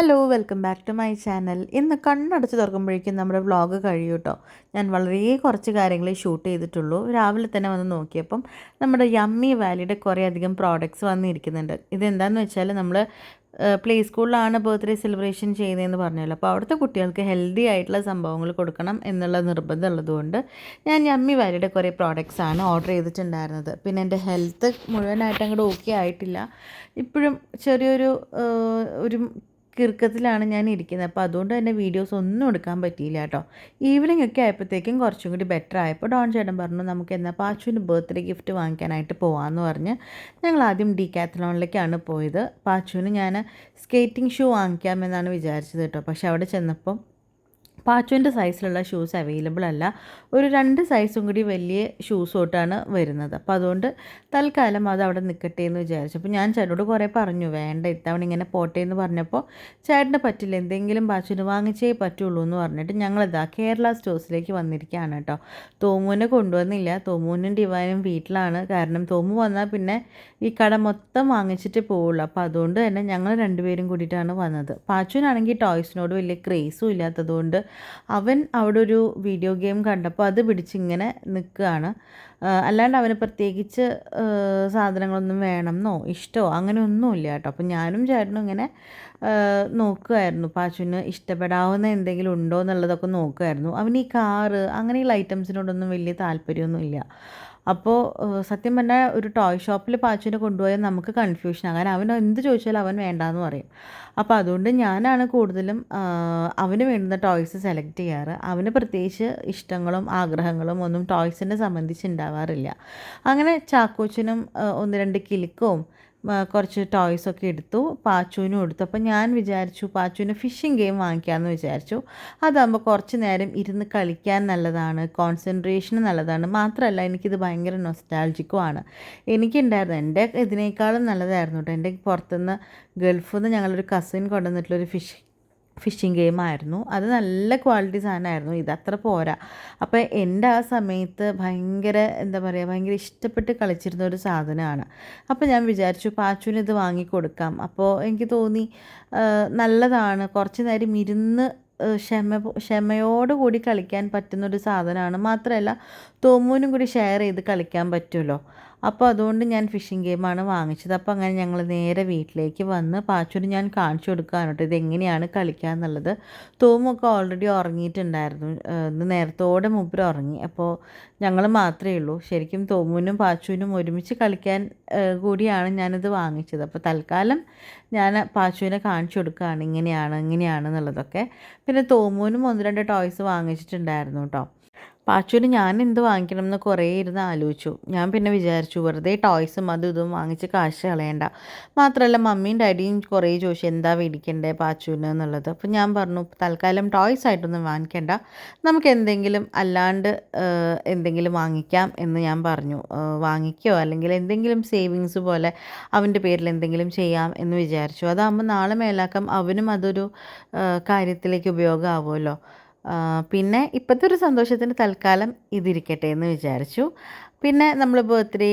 Hello welcome back to my channel ഇന്ന് കണ്ണടച്ച് തുറക്കുമ്പോഴേക്കും നമ്മുടെ വ്ളോഗ് കഴിയും കേട്ടോ ഞാൻ വളരെ കുറച്ച് കാര്യങ്ങൾ ഷൂട്ട് ചെയ്തിട്ടുള്ളൂ. രാവിലെ തന്നെ വന്ന് നോക്കിയപ്പം നമ്മുടെ യമ്മി വാലിയുടെ കുറേ അധികം പ്രോഡക്റ്റ്സ് വന്നിരിക്കുന്നുണ്ട്. ഇതെന്താണെന്ന് വെച്ചാൽ നമ്മൾ പ്ലേ സ്കൂളിലാണ് ബർത്ത്ഡേ സെലിബ്രേഷൻ ചെയ്യുന്നതെന്ന് പറഞ്ഞല്ലോ. അപ്പോൾ അവിടുത്തെ കുട്ടികൾക്ക് ഹെൽത്തി ആയിട്ടുള്ള സംഭവങ്ങൾ കൊടുക്കണം എന്നുള്ള നിർബന്ധം ഉള്ളതുകൊണ്ട് ഞാൻ യമ്മി വാലിയുടെ കുറേ പ്രോഡക്റ്റ്സ് ആണ് ഓർഡർ ചെയ്തിട്ടുണ്ടായിരുന്നത്. പിന്നെ എന്റെ ഹെൽത്ത് മുഴുവനായിട്ട് അങ്ങോട്ട് ഓക്കെ ആയിട്ടില്ല. ഇപ്പോഴും ചെറിയൊരു ഒരു കിറുക്കത്തിലാണ് ഞാൻ ഇരിക്കുന്നത്. അപ്പോൾ അതുകൊണ്ട് തന്നെ വീഡിയോസ് ഒന്നും എടുക്കാൻ പറ്റിയില്ല കേട്ടോ. ഈവനിങ് ഒക്കെ ആയപ്പോഴത്തേക്കും കുറച്ചും കൂടി ബെറ്റർ ആയപ്പോൾ ഡോൺ ചേട്ടൻ പറഞ്ഞു നമുക്ക് എന്നാൽ പാച്ചുവിന് ബർത്ത്ഡേ ഗിഫ്റ്റ് വാങ്ങിക്കാനായിട്ട് പോകാമെന്ന് പറഞ്ഞ് ഞങ്ങൾ ആദ്യം ഡി കാത്തലോണിലേക്കാണ് പോയത്. പാച്ചുവിന് ഞാൻ സ്കേറ്റിംഗ് ഷൂ വാങ്ങിക്കാമെന്നാണ് വിചാരിച്ചത് കേട്ടോ. പക്ഷെ അവിടെ ചെന്നപ്പം പാച്ചുവിന്റെ സൈസിലുള്ള ഷൂസ് അവൈലബിൾ അല്ല. ഒരു രണ്ട് സൈസും കൂടി വലിയ ഷൂസ് തൊട്ടാണ് വരുന്നത്. അപ്പോൾ അതുകൊണ്ട് തൽക്കാലം അത് അവിടെ നിൽക്കട്ടെ എന്ന് വിചാരിച്ചു. അപ്പോൾ ഞാൻ ചേട്ടനോട് കുറേ പറഞ്ഞു വേണ്ട ഇത്തവണ ഇങ്ങനെ പോട്ടെ എന്ന് പറഞ്ഞപ്പോൾ ചേട്ടന് പറ്റില്ല എന്തെങ്കിലും പാച്ചുവിന് വാങ്ങിച്ചേ പറ്റുള്ളൂ എന്ന് പറഞ്ഞിട്ട് ഞങ്ങളിതാ കേരള സ്റ്റോഴ്സിലേക്ക് വന്നിരിക്കുകയാണ് കേട്ടോ. തോമുവിനെ കൊണ്ടുവന്നില്ല. തോമുവിനും ഡിവാനും വീട്ടിലാണ്. കാരണം തോമു വന്നാൽ പിന്നെ ഈ കട മൊത്തം വാങ്ങിച്ചിട്ട് പോവുള്ളൂ. അപ്പോൾ അതുകൊണ്ട് തന്നെ ഞങ്ങൾ രണ്ടുപേരും കൂടിയിട്ടാണ് വന്നത്. പാച്ചുവിനാണെങ്കിൽ ടോയ്സിനോട് വലിയ ക്രേസും ഇല്ലാത്തതുകൊണ്ട് അവൻ അവിടെ ഒരു വീഡിയോ ഗെയിം കണ്ടപ്പോൾ അത് പിടിച്ചിങ്ങനെ നിൽക്കുകയാണ്. അല്ലാണ്ട് അവന് പ്രത്യേകിച്ച് സാധനങ്ങളൊന്നും വേണമെന്നോ ഇഷ്ടമോ അങ്ങനെ ഒന്നുമില്ല കേട്ടോ. അപ്പം ഞാനും ചേട്ടനും ഇങ്ങനെ നോക്കുമായിരുന്നു പാച്ചുവിന് ഇഷ്ടപ്പെടാവുന്ന എന്തെങ്കിലും ഉണ്ടോ എന്നുള്ളതൊക്കെ നോക്കുമായിരുന്നു അവന് ഈ കാറ് അങ്ങനെയുള്ള ഐറ്റംസിനോടൊന്നും വലിയ താല്പര്യമൊന്നുമില്ല. അപ്പോൾ സത്യം പറഞ്ഞാൽ ഒരു ടോയ് ഷോപ്പിൽ പാച്ചുവിനെ കൊണ്ടുപോയാൽ നമുക്ക് കൺഫ്യൂഷൻ ആകാൻ അവൻ എന്ത് ചോദിച്ചാലും അവൻ വേണ്ടാന്ന് പറയും. അപ്പോൾ അതുകൊണ്ട് ഞാനാണ് കൂടുതലും അവന് വേണ്ടുന്ന ടോയ്സ് സെലക്ട് ചെയ്യാറ്. അവന് പ്രത്യേകിച്ച് ഇഷ്ടങ്ങളും ആഗ്രഹങ്ങളും ഒന്നും ടോയ്സിനെ സംബന്ധിച്ച് ഉണ്ടാവാറില്ല അങ്ങനെ ചാക്കോച്ചിനും ഒന്ന് രണ്ട് കിലുക്കവും കുറച്ച് ടോയ്സൊക്കെ എടുത്തു പാച്ചുവിനും എടുത്തു അപ്പോൾ ഞാൻ വിചാരിച്ചു പാച്ചുവിന് ഫിഷിംഗ് ഗെയിം വാങ്ങിക്കാമെന്ന് വിചാരിച്ചു. അതാകുമ്പോൾ കുറച്ച് നേരം ഇരുന്ന് കളിക്കാൻ നല്ലതാണ് കോൺസെൻട്രേഷന് നല്ലതാണ്. മാത്രമല്ല എനിക്കിത് ഭയങ്കര നൊസ്റ്റാൾജിക്കുമാണ് എനിക്കുണ്ടായിരുന്നു എന്റെ ഇതിനേക്കാളും നല്ലതായിരുന്നു കേട്ടോ എന്റെ പുറത്തുനിന്ന് ഗൾഫിൽ നിന്ന് ഞങ്ങളൊരു കസിൻ കൊണ്ടുവന്നിട്ടുള്ളൊരു ഫിഷ് ഫിഷിംഗ് ഗെയിമായിരുന്നു അത് നല്ല ക്വാളിറ്റി സാധനമായിരുന്നു. ഇത് അത്ര പോരാ. അപ്പോൾ എന്റെ ആ സമയത്ത് ഭയങ്കര എന്താ പറയുക ഭയങ്കര ഇഷ്ടപ്പെട്ട് കളിച്ചിരുന്ന ഒരു സാധനമാണ്. അപ്പോൾ ഞാൻ വിചാരിച്ചു പാച്ചുവിന് ഇത് വാങ്ങിക്കൊടുക്കാം. അപ്പോൾ എനിക്ക് തോന്നി നല്ലതാണ്. കുറച്ച് നേരം ഇരുന്ന് ക്ഷമ ക്ഷമയോട് കൂടി കളിക്കാൻ പറ്റുന്നൊരു സാധനമാണ്. മാത്രമല്ല തോമൂനും കൂടി ഷെയർ ചെയ്ത് കളിക്കാൻ പറ്റുമല്ലോ. അപ്പോൾ അതുകൊണ്ട് ഞാൻ ഫിഷിംഗ് ഗെയിമാണ് വാങ്ങിച്ചത്. അപ്പോൾ അങ്ങനെ ഞങ്ങൾ നേരെ വീട്ടിലേക്ക് വന്ന് പാച്ചുവിന് ഞാൻ കാണിച്ചു കൊടുക്കുകയാണ് കേട്ടോ ഇതെങ്ങനെയാണ് കളിക്കുക എന്നുള്ളത്. തോമൊക്കെ ഓൾറെഡി ഉറങ്ങിയിട്ടുണ്ടായിരുന്നു. ഇന്ന് നേരത്തോടെ മുമ്പിൽ ഉറങ്ങി. അപ്പോൾ ഞങ്ങൾ മാത്രമേ ഉള്ളൂ. ശരിക്കും തോമുവിനും പാച്ചുവിനും ഒരുമിച്ച് കളിക്കാൻ കൂടിയാണ് ഞാനിത് വാങ്ങിച്ചത്. അപ്പോൾ തൽക്കാലം ഞാൻ പാച്ചുവിനെ കാണിച്ചു കൊടുക്കുകയാണ് ഇങ്ങനെയാണ് ഇങ്ങനെയാണ് എന്നുള്ളതൊക്കെ. പിന്നെ തോമുവിനും ഒന്ന് രണ്ട് ടോയ്സ് വാങ്ങിച്ചിട്ടുണ്ടായിരുന്നു കേട്ടോ. പാച്ചുവിന് ഞാൻ എന്ത് വാങ്ങിക്കണം എന്ന് കുറേ ഇരുന്ന് ആലോചിച്ചു. ഞാൻ പിന്നെ വിചാരിച്ചു വെറുതെ ടോയ്സും അതും ഇതും വാങ്ങിച്ച് കാശ് കളയണ്ട. മാത്രമല്ല മമ്മിയും ഡാഡിയും കുറേ ചോദിച്ചു എന്താ മേടിക്കണ്ടേ പാച്ചുവിന്? എന്നുള്ളത്. അപ്പോൾ ഞാൻ പറഞ്ഞു തൽക്കാലം ടോയ്സ് ആയിട്ടൊന്നും വാങ്ങിക്കണ്ട. നമുക്ക് എന്തെങ്കിലും അല്ലാണ്ട് എന്തെങ്കിലും വാങ്ങിക്കാം എന്ന് ഞാൻ പറഞ്ഞു. വാങ്ങിക്കോ അല്ലെങ്കിൽ എന്തെങ്കിലും സേവിങ്സ് പോലെ അവന്റെ പേരിൽ എന്തെങ്കിലും ചെയ്യാം എന്ന് വിചാരിച്ചു. അതാകുമ്പോൾ നാളെ മേലാക്കം അവനും അതൊരു കാര്യത്തിലേക്ക് ഉപയോഗമാവുമല്ലോ. പിന്നെ ഇപ്പോഴത്തെ ഒരു സന്തോഷത്തിന് തൽക്കാലം ഇതിരിക്കട്ടെ എന്ന് വിചാരിച്ചു. പിന്നെ നമ്മൾ ബർത്ത്ഡേ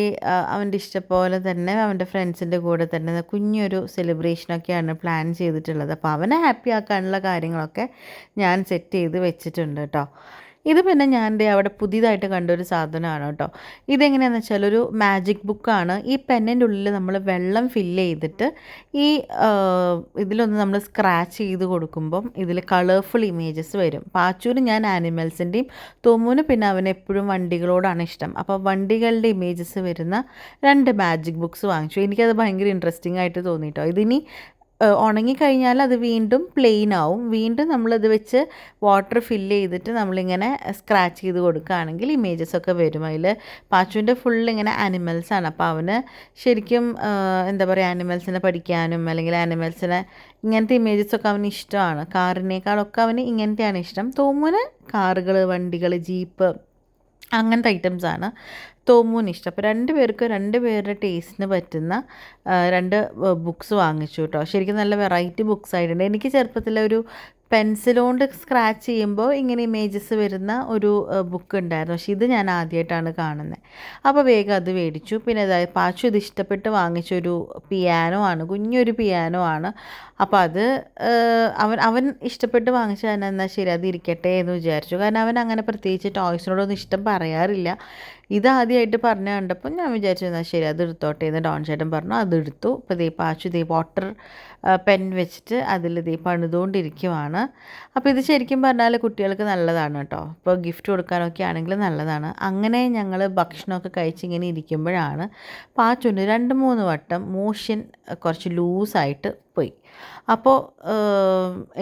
അവന്റെ ഇഷ്ടപോലെ തന്നെ അവന്റെ ഫ്രണ്ട്സിന്റെ കൂടെ തന്നെ കുഞ്ഞൊരു സെലിബ്രേഷനൊക്കെയാണ് പ്ലാൻ ചെയ്തിട്ടുള്ളത്. അപ്പോൾ അവനെ ഹാപ്പി ആക്കാനുള്ള കാര്യങ്ങളൊക്കെ ഞാൻ സെറ്റ് ചെയ്ത് വെച്ചിട്ടുണ്ട് കേട്ടോ ഇത് പിന്നെ ഞാൻ അവിടെ പുതിയതായിട്ട് കണ്ടൊരു സാധനമാണ് കേട്ടോ. ഇതെങ്ങനെയാണെന്ന് വെച്ചാൽ ഒരു മാജിക് ബുക്കാണ് ഈ പെന്നിന്റെ ഉള്ളിൽ നമ്മൾ വെള്ളം ഫില്ല് ചെയ്തിട്ട് ഈ ഇതിലൊന്ന് നമ്മൾ സ്ക്രാച്ച് ചെയ്ത് കൊടുക്കുമ്പം ഇതിൽ കളർഫുൾ ഇമേജസ് വരും. പാച്ചൂന് ഞാൻ ആനിമൽസിന്റെയും തോമൂന് പിന്നെ അവന് എപ്പോഴും വണ്ടികളോടാണ് ഇഷ്ടം. അപ്പോൾ വണ്ടികളുടെ ഇമേജസ് വരുന്ന രണ്ട് മാജിക് ബുക്ക്സ് വാങ്ങിച്ചു. എനിക്കത് ഭയങ്കര ഇൻട്രസ്റ്റിംഗ് ആയിട്ട് തോന്നി കേട്ടോ ഇതിനി ഉണങ്ങിക്കഴിഞ്ഞാൽ അത് വീണ്ടും പ്ലെയിൻ ആവും. വീണ്ടും നമ്മളത് വെച്ച് വാട്ടർ ഫില്ല് ചെയ്തിട്ട് നമ്മളിങ്ങനെ സ്ക്രാച്ച് ചെയ്ത് കൊടുക്കുകയാണെങ്കിൽ ഇമേജസ് ഒക്കെ വരും. അതിൽ പാച്ചുവിന്റെ ഫുൾ ഇങ്ങനെ ആനിമൽസാണ് അപ്പോൾ അവന് ശരിക്കും എന്താ പറയുക ആനിമൽസിനെ പഠിക്കാനും അല്ലെങ്കിൽ ആനിമൽസിനെ ഇങ്ങനത്തെ ഇമേജസ് ഒക്കെ അവന് ഇഷ്ടമാണ്. കാറിനേക്കാളൊക്കെ അവന് ഇങ്ങനത്തെയാണ് ഇഷ്ടം. തോമുന് കാറുകൾ വണ്ടികൾ ജീപ്പ് അങ്ങനത്തെ ഐറ്റംസ് ആണ്. തോമൂന് ഇഷ്ടം. അപ്പോൾ രണ്ട് പേർക്ക് രണ്ട് പേരുടെ ടേസ്റ്റിന് പറ്റുന്ന രണ്ട് ബുക്സ് വാങ്ങിച്ചു കേട്ടോ. ശരിക്കും നല്ല വെറൈറ്റി ബുക്സ് ആയിട്ടുണ്ട്. എനിക്ക് ചെറുപ്പത്തിൽ ഒരു പെൻസിൽ കൊണ്ട് സ്ക്രാച്ച് ചെയ്യുമ്പോൾ ഇങ്ങനെ ഇമേജസ് വരുന്ന ഒരു ബുക്ക് ഉണ്ടായിരുന്നു. പക്ഷേ ഇത് ഞാൻ ആദ്യമായിട്ടാണ് കാണുന്നത്. അപ്പോൾ വേഗം അത് മേടിച്ചു. പിന്നെ അതായത് പാച്ചു ഇത് ഇഷ്ടപ്പെട്ട് വാങ്ങിച്ചൊരു പിയാനോ ആണ്. കുഞ്ഞൊരു പിയാനോ ആണ്. അപ്പോൾ അത് അവൻ അവൻ ഇഷ്ടപ്പെട്ട് വാങ്ങിച്ചാൽ എന്നാൽ ശരി അത് ഇരിക്കട്ടെ എന്ന് വിചാരിച്ചു. കാരണം അവൻ അങ്ങനെ പ്രത്യേകിച്ച് ടോയ്സിനോടൊന്നും ഇഷ്ടം പറയാറില്ല. ഇത് ആദ്യമായിട്ട് പറഞ്ഞു കണ്ടപ്പോൾ ഞാൻ വിചാരിച്ചു എന്നാൽ ശരി അത് എടുത്തോട്ടെ എന്ന് ഡോൺ ചേട്ടൻ പറഞ്ഞു. അത് എടുത്തു. ഇപ്പോൾ ദേ പാച്ചു ദേ വാട്ടർ പെൻ വെച്ചിട്ട് അതിൽ ദേ പണിതുകൊണ്ടിരിക്കുവാണ്. അപ്പോൾ ഇത് ശരിക്കും പറഞ്ഞാൽ കുട്ടികൾക്ക് നല്ലതാണ് കേട്ടോ. ഇപ്പോൾ ഗിഫ്റ്റ് കൊടുക്കാനൊക്കെ ആണെങ്കിൽ നല്ലതാണ്. അങ്ങനെ ഞങ്ങൾ ഭക്ഷണമൊക്കെ കഴിച്ചിങ്ങനെ ഇരിക്കുമ്പോഴാണ് പാച്ചുണ്ട് രണ്ട് മൂന്ന് വട്ടം മോഷൻ കുറച്ച് ലൂസായിട്ട് പോയി. അപ്പോൾ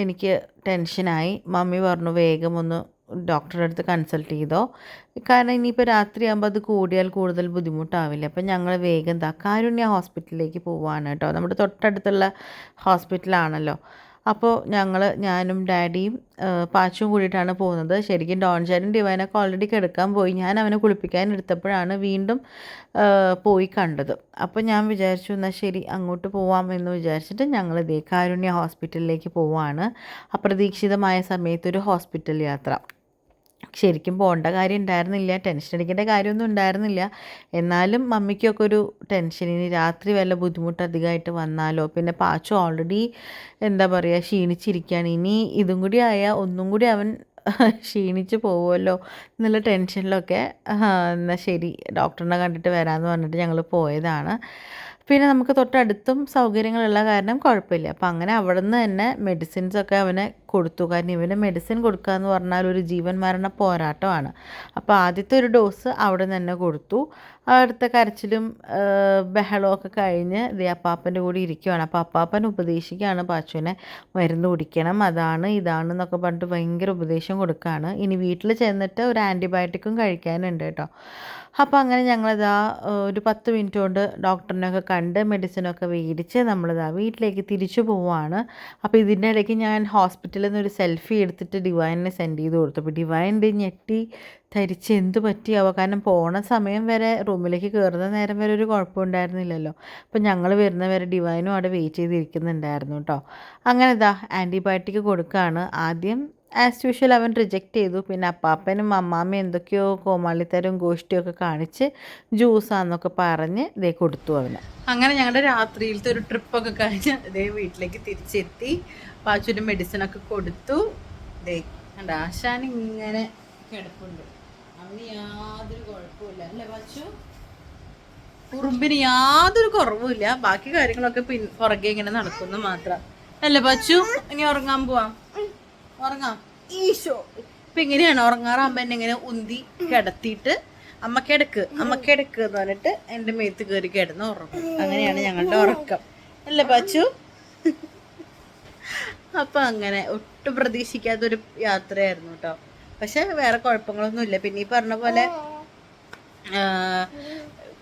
എനിക്ക് ടെൻഷനായി. മമ്മി പറഞ്ഞു വേഗം ഒന്ന് ഡോക്ടറുടെ അടുത്ത് കൺസൾട്ട് ചെയ്തോ. കാരണം ഇനിയിപ്പോൾ രാത്രിയാകുമ്പോൾ അത് കൂടിയാൽ കൂടുതൽ ബുദ്ധിമുട്ടാവില്ല. അപ്പം ഞങ്ങൾ വേഗം എന്താ കാരുണ്യ ഹോസ്പിറ്റലിലേക്ക് പോവാണ് കേട്ടോ. നമ്മുടെ തൊട്ടടുത്തുള്ള ഹോസ്പിറ്റലാണല്ലോ. അപ്പോൾ ഞങ്ങൾ ഞാനും ഡാഡിയും പാച്ചും കൂടിയിട്ടാണ് പോകുന്നത്. ശരിക്കും ഡോൺ ചേട്ടൻ ഡിവൈനൊക്കെ ഓൾറെഡി കിടക്കാൻ പോയി. ഞാൻ അവനെ കുളിപ്പിക്കാൻ എടുത്തപ്പോഴാണ് വീണ്ടും പോയി കണ്ടത്. അപ്പോൾ ഞാൻ വിചാരിച്ചു എന്നാൽ ശരി അങ്ങോട്ട് പോവാം എന്ന് വിചാരിച്ചിട്ട് ഞങ്ങൾ ഇതേ കാരുണ്യ ഹോസ്പിറ്റലിലേക്ക് പോവാണ്. അപ്രതീക്ഷിതമായ സമയത്തൊരു ഹോസ്പിറ്റൽ യാത്ര. ശരിക്കും പോകേണ്ട കാര്യം ഉണ്ടായിരുന്നില്ല ടെൻഷൻ അടിക്കേണ്ട കാര്യമൊന്നും ഉണ്ടായിരുന്നില്ല. എന്നാലും മമ്മിക്കൊക്കെ ഒരു ടെൻഷൻ ഇനി രാത്രി വല്ല ബുദ്ധിമുട്ട് അധികമായിട്ട് വന്നാലോ? പിന്നെ പാച്ചു ഓൾറെഡി എന്താ പറയുക ക്ഷീണിച്ചിരിക്കുകയാണ് ഇനി ഇതും കൂടി ആയാൽ ഒന്നും കൂടി അവൻ ക്ഷീണിച്ച് പോവുമല്ലോ എന്നുള്ള ടെൻഷനിലൊക്കെ എന്നാൽ ശരി ഡോക്ടറിനെ കണ്ടിട്ട് വരാമെന്ന് പറഞ്ഞിട്ട് ഞങ്ങൾ പോയതാണ്. പിന്നെ നമുക്ക് തൊട്ടടുത്തും സൗകര്യങ്ങളുള്ള കാരണം കുഴപ്പമില്ല. അപ്പം അങ്ങനെ അവിടെ നിന്ന് തന്നെ മെഡിസിൻസൊക്കെ അവന് കൊടുത്തു. കാരണം ഇവന് മെഡിസിൻ കൊടുക്കുക എന്ന് പറഞ്ഞാൽ ഒരു ജീവൻ മരണ പോരാട്ടമാണ്. അപ്പോൾ ആദ്യത്തെ ഒരു ഡോസ് അവിടെ നിന്ന് തന്നെ കൊടുത്തു. അടുത്ത കരച്ചിലും ബഹളമൊക്കെ കഴിഞ്ഞ് ദേ അപ്പാപ്പന്റെ കൂടെ ഇരിക്കുവാണ്. അപ്പോൾ അപ്പാപ്പൻ ഉപദേശിക്കുകയാണ് പാച്ചുവിനെ മരുന്ന് കുടിക്കണം അതാണ് ഇതാണ് എന്നൊക്കെ പറഞ്ഞിട്ട് ഭയങ്കര ഉപദേശം കൊടുക്കുകയാണ്. ഇനി വീട്ടിൽ ചെന്നിട്ട് ഒരു ആന്റിബയോട്ടിക്കും കഴിക്കാനുണ്ട് കേട്ടോ. അപ്പോൾ അങ്ങനെ ഞങ്ങളിതാ ഒരു പത്ത് മിനിറ്റ് കൊണ്ട് ഡോക്ടറിനൊക്കെ കണ്ട് മെഡിസിനൊക്കെ മേടിച്ച് നമ്മളിതാ വീട്ടിലേക്ക് തിരിച്ചു പോവുകയാണ്. അപ്പോൾ ഇതിന്റെ ഇടയ്ക്ക് ഞാൻ ഹോസ്പിറ്റലിൽ നിന്ന് ഒരു സെൽഫി എടുത്തിട്ട് ഡിവൈനെ സെൻഡ് ചെയ്ത് കൊടുത്തു. അപ്പോൾ ഡിവൈന്റെ ഞെട്ടി ധരിച്ച് എന്ത് പറ്റിയാവോ. കാരണം പോണ സമയം വരെ റൂമിലേക്ക് കയറുന്ന നേരം വരെ ഒരു കുഴപ്പമുണ്ടായിരുന്നില്ലല്ലോ. അപ്പോൾ ഞങ്ങൾ വരുന്ന വരെ ഡിവൈനും അവിടെ വെയിറ്റ് ചെയ്തിരിക്കുന്നുണ്ടായിരുന്നു കേട്ടോ അങ്ങനെ ഇതാ ആന്റിബയോട്ടിക് കൊടുക്കുകയാണ് ആദ്യം ആസ് യൂഷ്വൽ അവൻ റിജക്റ്റ് ചെയ്തു. പിന്നെ അപ്പാപ്പനും അമ്മാമ്മയും എന്തൊക്കെയോ കോമാളിത്തരും ഗോഷ്ടിയും ഒക്കെ കാണിച്ച് ജ്യൂസാന്നൊക്കെ പറഞ്ഞ് ഇതേ കൊടുത്തു അവന്. അങ്ങനെ ഞങ്ങളുടെ രാത്രിയിലത്തെ ഒരു ട്രിപ്പൊക്കെ കഴിഞ്ഞ് ഇതേ വീട്ടിലേക്ക് തിരിച്ചെത്തി. പാച്ചൊരു മെഡിസിനൊക്കെ കൊടുത്തു. ഇതേ കണ്ട ആശാൻ ഇങ്ങനെ കിടപ്പുണ്ട്. അവന് യാതൊരു കുഴപ്പമില്ല അല്ലേ കുറുമ്പിന് യാതൊരു കുറവുമില്ല. ബാക്കി കാര്യങ്ങളൊക്കെ പിൻ പുറകെ ഇങ്ങനെ നടക്കുന്നു മാത്രം. അല്ലേ പച്ചു ഇനി ഉറങ്ങാൻ പോവാം? ഉറങ്ങാം? ഈശോ. ഇപ്പൊ ഇങ്ങനെയാണ് ഉറങ്ങാറാകുമ്പോ എന്നെ ഇങ്ങനെ ഉന്തി കിടത്തിയിട്ട് അമ്മ കിടക്ക് അമ്മ കിടക്ക് എന്ന് പറഞ്ഞിട്ട് എന്റെ മേത്ത് കയറി കിടന്ന് ഉറങ്ങും. അങ്ങനെയാണ് ഞങ്ങളുടെ ഉറക്കം. അല്ലേ പച്ചു അപ്പൊ അങ്ങനെ ഒട്ടും പ്രതീക്ഷിക്കാത്തൊരു യാത്രയായിരുന്നു കേട്ടോ. പക്ഷെ വേറെ കുഴപ്പങ്ങളൊന്നുമില്ല. പിന്നെ ഈ പറഞ്ഞ പോലെ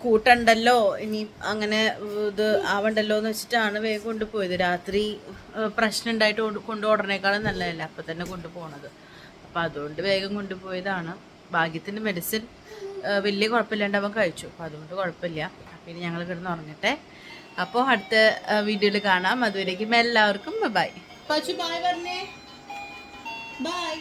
കൂട്ടുണ്ടല്ലോ ഇനി അങ്ങനെ ഇത് ആവണ്ടല്ലോ എന്ന് വെച്ചിട്ടാണ് വേഗം കൊണ്ടുപോയത്. രാത്രി പ്രശ്നം ഉണ്ടായിട്ട് കൊണ്ടു കൊണ്ടുപോടണേക്കാളും നല്ലതല്ല അപ്പം തന്നെ കൊണ്ടുപോകണത് അപ്പം അതുകൊണ്ട് വേഗം കൊണ്ടുപോയതാണ്. ഭാഗ്യത്തിന് മെഡിസിൻ വലിയ കുഴപ്പമില്ലാണ്ട് അവൻ കഴിച്ചു. അപ്പം അതുകൊണ്ട് കുഴപ്പമില്ല. പിന്നെ ഞങ്ങൾ കിടന്ന് ഉറങ്ങട്ടെ. അപ്പോൾ അടുത്ത വീഡിയോയിൽ കാണാം. അതുവരേക്കും എല്ലാവർക്കും ബൈ. ബൈ പറഞ്ഞേ. ബൈ